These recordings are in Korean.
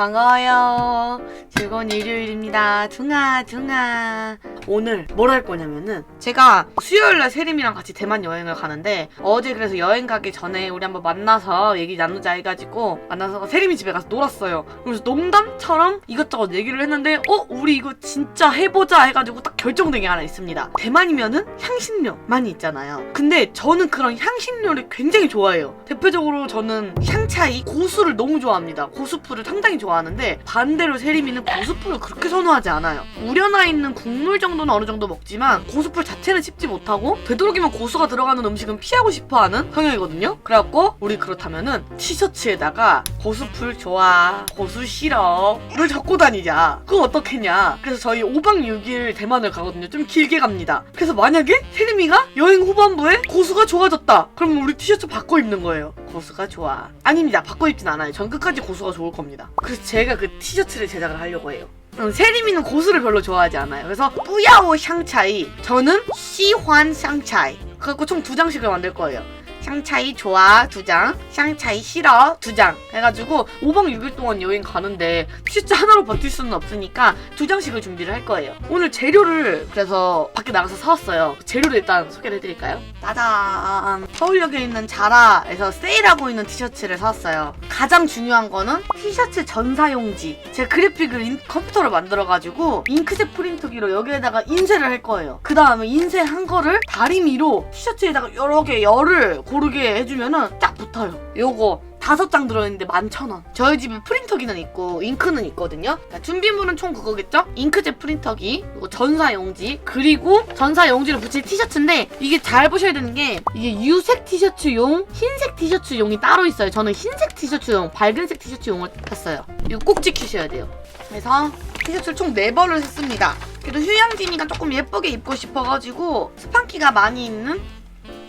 반가워요. 즐거운 일요일입니다. 둥아, 둥아. 오늘 뭘 할 거냐면은 제가 수요일날 세림이랑 같이 대만 여행을 가는데 어제 그래서 여행 가기 전에 우리 한번 만나서 얘기 나누자 해가지고 만나서 세림이 집에 가서 놀았어요. 그래서 농담처럼 이것저것 얘기를 했는데 어? 우리 이거 진짜 해보자 해가지고 딱 결정된 게 하나 있습니다. 대만이면은 향신료 많이 있잖아요. 근데 저는 그런 향신료를 굉장히 좋아해요. 대표적으로 저는 향차이 고수를 너무 좋아합니다. 고수풀을 상당히 좋아 하는데 반대로 세림이는 고수풀을 그렇게 선호하지 않아요. 우려나 있는 국물 정도는 어느 정도 먹지만 고수풀 자체는 씹지 못하고 되도록이면 고수가 들어가는 음식은 피하고 싶어하는 성향이거든요. 그래갖고 우리 그렇다면은 티셔츠에다가 고수풀 좋아, 고수 싫어 를 적고 다니자. 그거 어떻겠냐? 그래서 저희 5박 6일 대만을 가거든요. 좀 길게 갑니다. 그래서 만약에 세림이가 여행 후반부에 고수가 좋아졌다. 그러면 우리 티셔츠 바꿔 입는 거예요. 고수가 좋아. 아닙니다. 바꿔 입진 않아요. 전 끝까지 고수가 좋을 겁니다. 그래서 제가 그 티셔츠를 제작을 하려고 해요. 음, 세림이는 고수를 별로 좋아하지 않아요. 그래서 뿌야오 샹차이, 저는 시환 샹차이. 그래갖고 총 두 장씩을 만들 거예요. 샹차이 좋아 두 장, 샹차이 싫어 두 장. 해가지고 5박 6일 동안 여행 가는데 티셔츠 하나로 버틸 수는 없으니까 두 장씩을 준비를 할 거예요. 오늘 재료를 그래서 밖에 나가서 사왔어요. 재료를 일단 소개를 해드릴까요? 짜잔! 서울역에 있는 자라에서 세일하고 있는 티셔츠를 사왔어요. 가장 중요한 거는 티셔츠 전사용지. 제가 그래픽을 인- 컴퓨터로 만들어가지고 잉크젯 프린터기로 여기에다가 인쇄를 할 거예요. 그 다음에 인쇄한 거를 다리미로 티셔츠에다가 여러 개 열을 고르 게 해주면은 딱 붙어요. 요거 다섯 장 들어있는데 11,000원. 저희 집에 프린터기는 있고 잉크는 있거든요. 자, 준비물은 총 그거겠죠? 잉크젯 프린터기, 그리고 전사 용지, 그리고 전사 용지를 붙일 티셔츠인데 이게 잘 보셔야 되는 게 이게 유색 티셔츠용, 흰색 티셔츠용이 따로 있어요. 저는 흰색 티셔츠용, 밝은색 티셔츠용을 샀어요. 이거 꼭 지키셔야 돼요. 그래서 티셔츠를 총 4벌을 샀습니다. 그래도 휴양지니까 조금 예쁘게 입고 싶어가지고 스판키가 많이 있는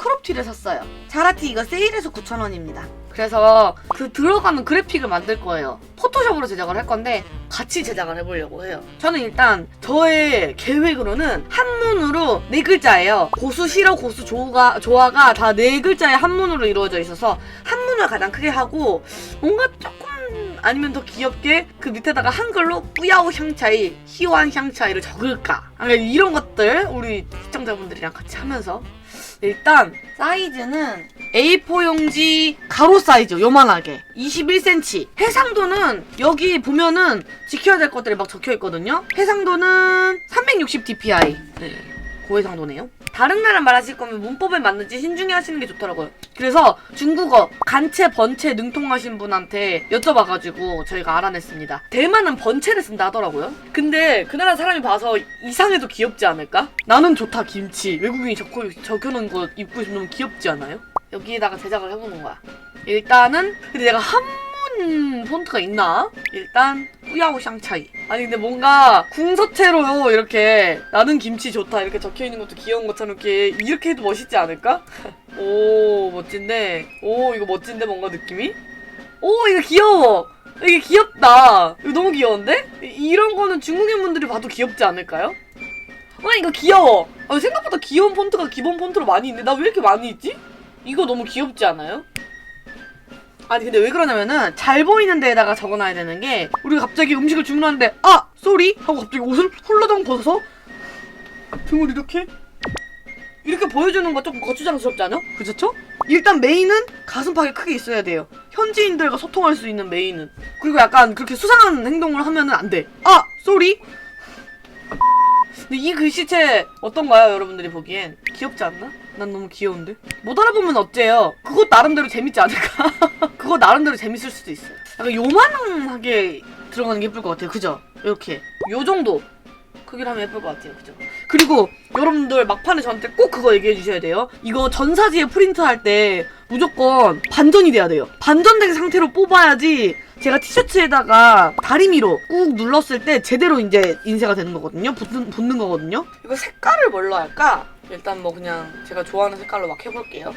크롭티를 샀어요. 자라티 이거 세일해서 9,000원입니다. 그래서 그 들어가는 그래픽을 만들 거예요. 포토샵으로 제작을 할 건데 같이 제작을 해보려고 해요. 저는 일단 저의 계획으로는 한문으로 네 글자예요. 고수 싫어, 고수 좋아가, 좋아가 다 네 글자의 한문으로 이루어져 있어서 한문을 가장 크게 하고 뭔가 조금 아니면 더 귀엽게 그 밑에다가 한글로 뿌야오 향차이, 희완 향차이를 적을까? 아, 이런 것들 우리 시청자분들이랑 같이 하면서. 일단 사이즈는 A4 용지 가로 사이즈 요만하게. 21cm 해상도는 여기 보면은 지켜야 될 것들이 막 적혀 있거든요. 해상도는 360 dpi 네 고해상도네요. 다른 나라 말하실 거면 문법에 맞는지 신중히 하시는 게 좋더라고요. 그래서 중국어 간체 번체 능통하신 분한테 여쭤봐가지고 저희가 알아냈습니다. 대만은 번체를 쓴다 하더라고요. 근데 그 나라 사람이 봐서 이상해도 귀엽지 않을까? 나는 좋다 김치. 외국인이 적혀, 적혀놓은 거 입고 있으면 귀엽지 않아요? 여기에다가 제작을 해보는 거야. 일단은 근데 내가 한문 폰트가 있나? 일단 뿌야오 샹차이 아니 근데 뭔가 궁서체로 이렇게 나는 김치 좋다 이렇게 적혀있는 것도 귀여운 것처럼 이렇게 이렇게 해도 멋있지 않을까? 오 멋진데 오 이거 멋진데 뭔가 느낌이? 오 이거 귀여워 이게 귀엽다 이거 너무 귀여운데? 이- 이런 거는 중국인 분들이 봐도 귀엽지 않을까요? 아 이거 귀여워 아, 생각보다 귀여운 폰트가 기본 폰트로 많이 있네 나왜 이렇게 많이 있지? 이거 너무 귀엽지 않아요? 아니 근데 왜 그러냐면은 잘 보이는 데에다가 적어놔야 되는 게 우리가 갑자기 음식을 주문하는데 아 쏘리 하고 갑자기 옷을 훌러덩 벗어서 등을 이렇게 이렇게 보여주는 거 조금 거추장스럽지 않아? 그렇죠? 일단 메인은 가슴팍이 크게 있어야 돼요. 현지인들과 소통할 수 있는 메인은. 그리고 약간 그렇게 수상한 행동을 하면은 안 돼. 아, 쏘리. 근데 이 글씨체 어떤가요, 여러분들이 보기엔? 귀엽지 않나? 난 너무 귀여운데? 못 알아보면 어째요? 그거 나름대로 재밌지 않을까? 그거 나름대로 재밌을 수도 있어요. 약간 요만하게 들어가는 게 예쁠 것 같아요. 그죠? 이렇게. 요 정도. 크기로 하면 예쁠 것 같아요. 그죠? 그리고 여러분들 막판에 저한테 꼭 그거 얘기해 주셔야 돼요. 이거 전사지에 프린트 할 때 무조건 반전이 돼야 돼요. 반전된 상태로 뽑아야지 제가 티셔츠에다가 다리미로 꾹 눌렀을 때 제대로 이제 인쇄가 되는 거거든요. 붙는, 붙는 거거든요. 이거 색깔을 뭘로 할까? 일단 뭐 그냥 제가 좋아하는 색깔로 막 해볼게요.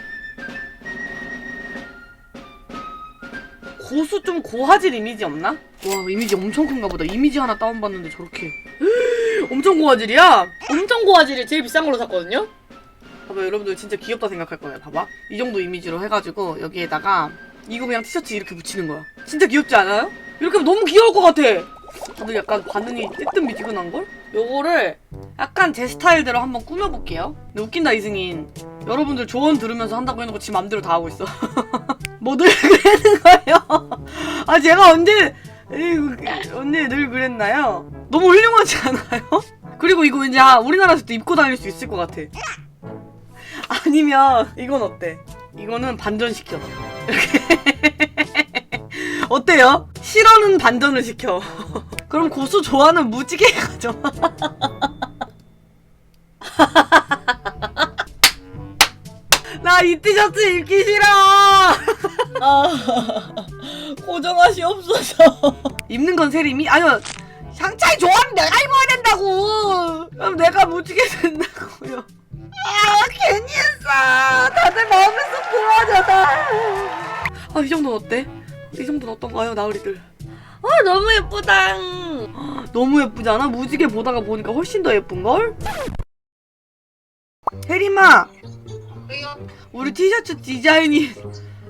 고수 좀 고화질 이미지 없나? 와 이미지 엄청 큰가 보다. 이미지 하나 다운받는데 저렇게 엄청 고화질이야? 엄청 고화질이 제일 비싼 걸로 샀거든요? 봐봐 여러분들 진짜 귀엽다 생각할 거예요 봐봐 이 정도 이미지로 해가지고 여기에다가 이거 그냥 티셔츠 이렇게 붙이는 거야 진짜 귀엽지 않아요? 이렇게 하면 너무 귀여울 것 같아. 다들 약간 반응이 뜨뜻미지근한 걸? 요거를 약간 제 스타일대로 한번 꾸며볼게요. 근데 웃긴다 이승인. 여러분들 조언 들으면서 한다고 해놓고 지 맘대로 다 하고 있어. 뭐늘 그러는 거예요? 아 제가 언제 언제 늘 그랬나요? 너무 훌륭하지 않아요? 그리고 이거 왠지 아, 우리나라에서도 입고 다닐 수 있을 것 같아. 아니면 이건 어때? 이거는 반전시켜. 이렇게. 어때요? 실어는 반전을 시켜. 그럼 고수 좋아하는 무지개 가져. 나이 티셔츠 입기 싫어. 아, 고정하시옵소서. 입는 건 세림이? 아니요. 상차이 좋아하면 내가 입어야 된다고. 그럼 내가 무지개 된다고요. 아 괜히 했어. 다들 마음에서 좋아하잖아. 아이 정도는 어때? 이 정도는 어떤가요 나으리들? 아, 너무 예쁘다. 너무 예쁘지 않아? 무지개 보다가 보니까 훨씬 더 예쁜걸? 혜림아 왜요? 우리 티셔츠 디자인이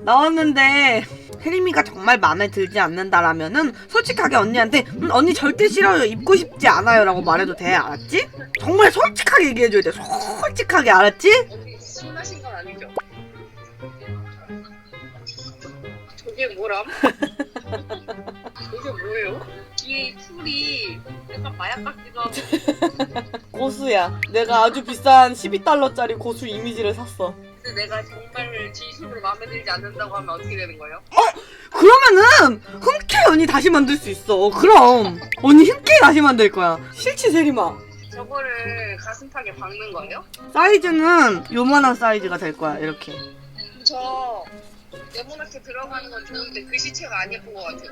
나왔는데 혜림이가 정말 마음에 들지 않는다라면은 솔직하게 언니한테 음, 언니 절대 싫어요 입고 싶지 않아요 라고 말해도 돼 알았지? 정말 솔직하게 얘기해줘야 돼 솔직하게 알았지? 저게 뭐람? 저게 뭐예요? 이 풀이 약간 마약 같기도 하고. 고수야. 내가 아주 비싼 12달러짜리 고수 이미지를 샀어. 근데 내가 정말 진심으로 마음에 들지 않는다고 하면 어떻게 되는 거예요? 그러면은 흔쾌히 언니 다시 만들 수 있어. 그럼. 언니 흔쾌히 다시 만들 거야. 싫지 세림아 저거를 가슴팍에 박는 거예요? 사이즈는 요만한 사이즈가 될 거야 이렇게. 저 네모나게 들어가는 건 좋은데 글씨체가 안 예쁜 것 같아요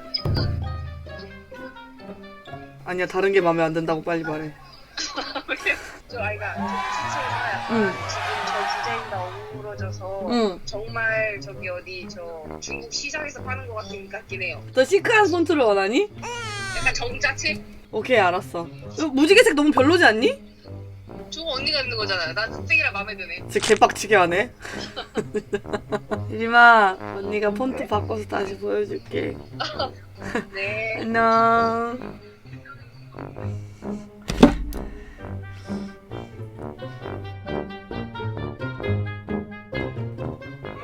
아니야 다른 게 마음에 안 든다고 빨리 말해 저 아이가 저 글씨체가 응. 지금 저 디자인과 어우러져서 응. 정말 저기 어디 저 중국 시장에서 파는 것 같긴 같긴 해요. 너 시크한 폰트를 원하니? 약간 정자체? 오케이 알았어 이거 무지개색 너무 별로지 않니? 저거 언니가 입는 거잖아요. 난 색이라 마음에 드네. 진짜 개빡치게 하네 이리마 언니가 폰트 바꿔서 다시 보여줄게 네. 안녕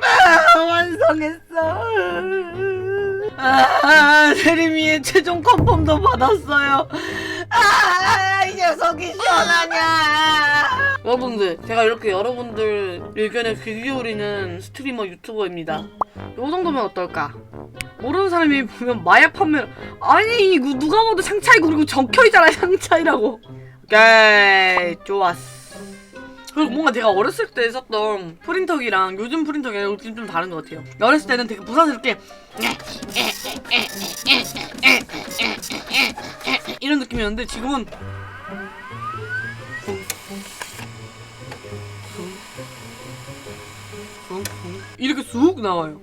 아, 완성했어. 아, 세림이의 최종 컨펌도 받았어요. 아, 이 녀석이 시원하냐. 여러분들, 제가 이렇게 여러분들 의견에 귀 기울이는 스트리머 유튜버입니다. 요 정도면 어떨까? 모르는 사람이 보면 마약 판매 아니 이거 누가 봐도 상차이고 그리고 적혀 있잖아 상차이라고 오케이 좋았어 그리고 뭔가 제가 어렸을 때 썼던 프린터기랑 요즘 프린터기랑 요즘 좀 다른 것 같아요. 어렸을 때는 되게 부산스럽게 이런 느낌이었는데 지금은 이렇게 쑥 나와요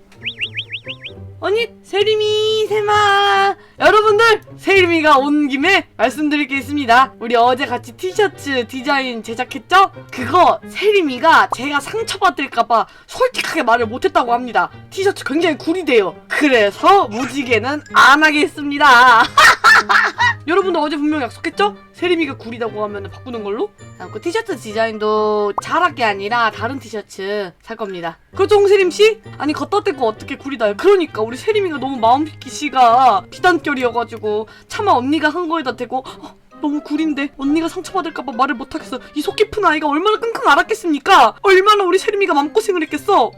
언니 세림이 세마. 여러분들 세림이가 온 김에 말씀드릴 게 있습니다. 우리 어제 같이 티셔츠 디자인 제작했죠? 그거 세림이가 제가 상처받을까봐 솔직하게 말을 못했다고 합니다. 티셔츠 굉장히 구리대요. 그래서 무지개는 안 하겠습니다 여러분도 어제 분명 약속했죠? 세림이가 구리다고 하면 바꾸는 걸로? 아, 그 티셔츠 디자인도 잘할 게 아니라 다른 티셔츠 살 겁니다. 그렇죠, 홍세림 씨? 아니 걷다 대고 어떻게 구리다요? 그러니까 우리 세림이가 너무 마음씨 씨가 비단결이어가지고 차마 언니가 한 거에다 대고 어, 너무 구린데 언니가 상처받을까봐 말을 못하겠어. 이 속 깊은 아이가 얼마나 끙끙 앓았겠습니까? 얼마나 우리 세림이가 마음고생을 했겠어?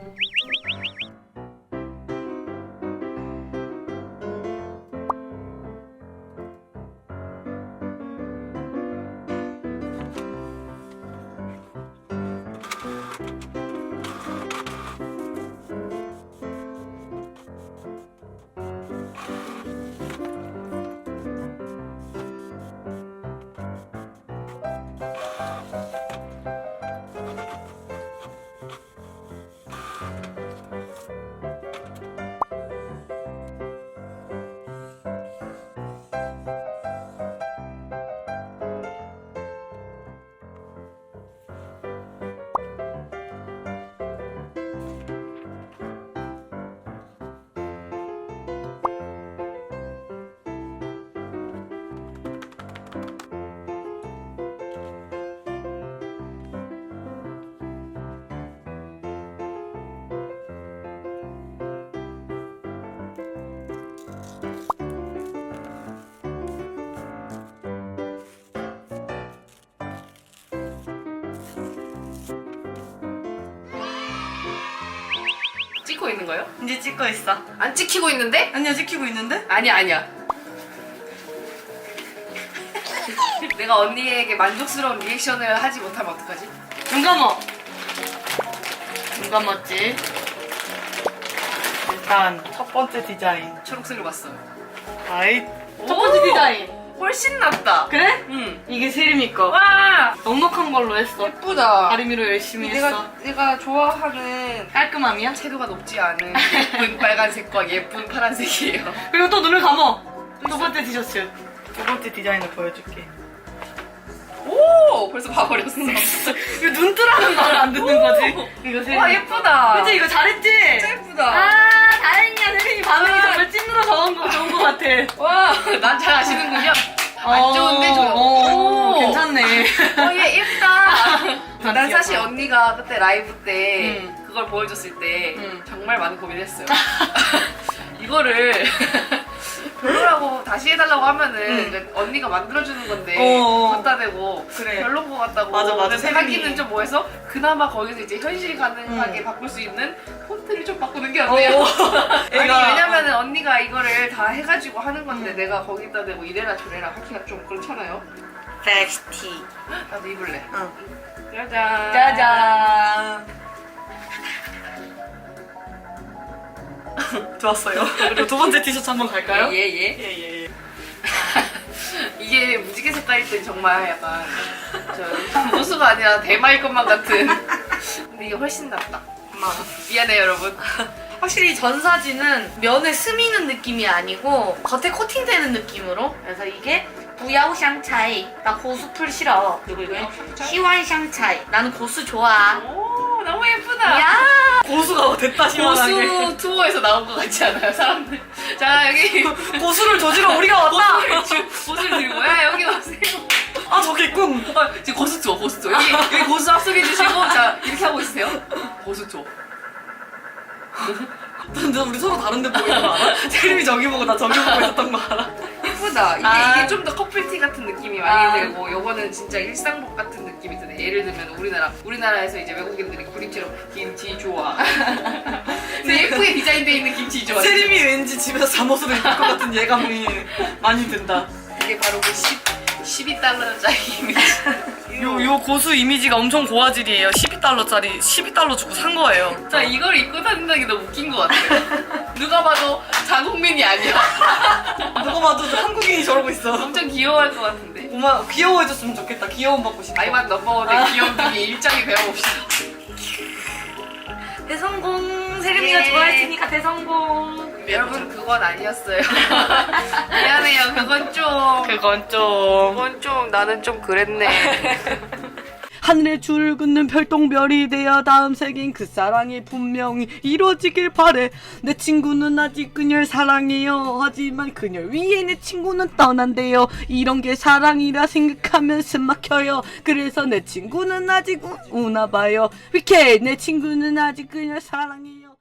찍고 있는 거예요? 이제 찍고 있어. 안 찍히고 있는데? 아니야 찍히고 있는데? 아니야 아니야. 내가 언니에게 만족스러운 리액션을 하지 못하면 어떡하지? 눈 감어. 눈 감았지. 일단 첫 번째 디자인. 초록색을 봤어. 아이 첫 오! 번째 디자인. 훨씬 낫다. 그래? 응. 이게 세림이 거. 와 넉넉한 걸로 했어. 예쁘다. 다리미로 열심히 했어. 내가 내가 좋아하는 깔끔함이야? 채도가 높지 않은 예쁜 빨간색과 예쁜 파란색이에요. 그리고 또 눈을 감어. 두 번째 티셔츠. 두 번째 디자인을 보여줄게. 오 벌써 봐버렸어. 이거 눈 뜨라는 말을 안 듣는 거지. 이거 세림. 와 예쁘다. 그치 이거 잘했지? 진짜 예쁘다. 아 다행이야 세림이 반응이 정말 찐으로 좋은 거 좋은 거 같아. 와, 난 잘 아시는군요. 안 어, 좋은데 좋아. 어, 오. 괜찮네. 어, 얘 예쁘다. 난 사실. 언니가 그때 라이브 때 음. 그걸 보여줬을 때 음. 정말 많은 고민을 했어요. 이거를 별로라고 다시 해달라고 하면은 음. 이제 언니가 만들어주는 건데 어. 갖다 대고 그래. 별론 것 같다고 맞아, 맞아. 세림이. 하기는 좀 뭐해서 그나마 거기서 이제 현실 가능하게 음. 바꿀 수 있는 폰트를 좀 바꾸는 게 어때요? 어. 아니 애가- 왜냐면은 언니가 이거를 다 해가지고 하는 건데 음. 내가 거기다 대고 이래라 저래라 하기가 좀 그렇잖아요. 섹시티. 나도 입을래. 응. 짜잔. 짜잔. 좋았어요. 그리고 두 번째 티셔츠 한번 갈까요? 예, 예. 예, 예. 이게 무지개 색깔일 땐 정말 약간 저 무수가 아니라 대마일 것만 같은. 근데 이게 훨씬 낫다. 고마워. 미안해요, 여러분. 확실히 전 사진은 면에 스미는 느낌이 아니고 겉에 코팅되는 느낌으로 그래서 이게 부야오 샹차이 나 고수풀 싫어 그리고 이거 시완 샹차이 나는 고수 좋아 오, 너무 예쁘다. 야 고수가 됐다 고수 투어에서 나온 것 같지 않아요, 사람들? 자, 여기 고수를 조지러 우리가 고수를, 주- 고수를 들고, 야, 여기 오세요. 아 저기 있군 어, 지금 고수 투어, 고수 투어. 여기, 여기 고수 합숙해 주시고, 자, 이렇게 하고 있으세요. 고수 투어. 근데 우리 서로 다른데 보이는 거 알아? 세림이 저기 보고 나 저기 보고 있었던 거 알아? 예쁘다. 이게, 아. 이게 좀 더 커플티 같은 느낌이 많이 아. 들고, 요거는 진짜 일상복 같은 느낌이 드네. 예를 들면 우리나라, 우리나라에서 이제 외국인들이 그림처럼 김치 좋아. 근데 예쁘게 디자인되어 있는 김치 좋아. 세림이 왠지 집에서 잠옷으로 입을 것 같은 예감이 많이 든다 이게 바로 그 10, 12달러짜리 이미지. 요, 요 고수 이미지가 엄청 고화질이에요 12달러짜리 12달러 주고 산 거예요 자, 이걸 입고 다닌다는 게 너무 웃긴 것 같아요. 누가 봐도 자국민이 아니야. 누가 봐도 한국인이 저러고 있어 엄청 귀여워할 것 같은데. 고마 귀여워해줬으면 좋겠다 귀여움 받고 싶어 아이만 넘버원의 귀염둥이 일장이 배워봅시다. 대성공 세림이가 예. 좋아했으니까 대성공 여러분, 그건 아니었어요. 미안해요, 그건 좀. 그건 좀. 그건 좀, 나는 좀 그랬네. 하늘에 줄 긋는 별똥별이 되어 다음 생인 그 사랑이 분명히 이루어지길 바래. 내 친구는 아직 그녀를 사랑해요. 하지만 그녀 위에 내 친구는 떠난대요. 이런 게 사랑이라 생각하면 숨 막혀요. 그래서 내 친구는 아직 우, 우나 봐요. 위케 내 친구는 아직 그녀를 사랑해요